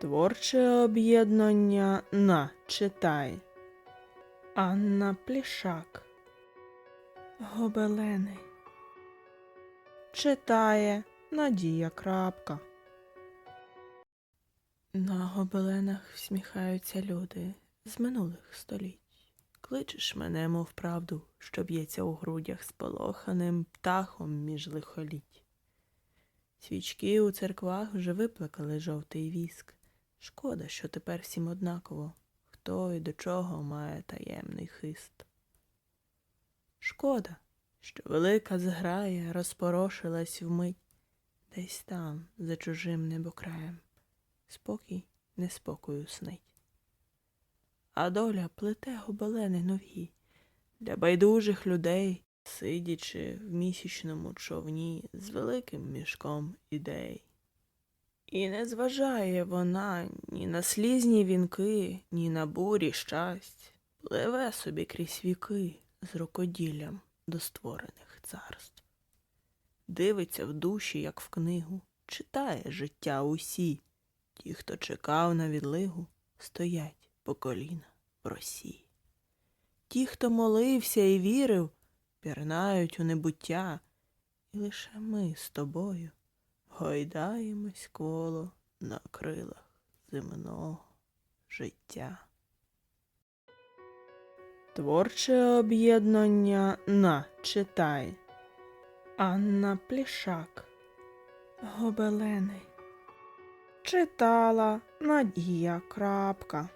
Творче об'єднання на читай. Анна Плішак. Гобелени. Читає Надія Крапка. На гобеленах всміхаються люди з минулих століть. Кличеш мене, мов правду, що б'ється у грудях сполоханим птахом між лихоліть. Свічки у церквах вже виплакали жовтий віск. Шкода, що тепер всім однаково, хто і до чого має таємний хист. Шкода, що велика зграя розпорошилась вмить десь там, за чужим небокраєм. Спокій неспокою снить. А доля плете гобелени нові для байдужих людей, сидячи в місячному човні з великим мішком ідей. І не зважає вона ні на слізні вінки, ні на бурі щасть, пливе собі крізь віки з рукоділлям до створених царств. Дивиться в душі, як в книгу, читає життя усі. Ті, хто чекав на відлигу, стоять по коліна в росі. Ті, хто молився і вірив, пірнають у небуття, і лише ми з тобою гойдаємось коло на крилах земного життя. Творче об'єднання на читай. Анна Плішак. Гобелени. Читала Надія Крапка.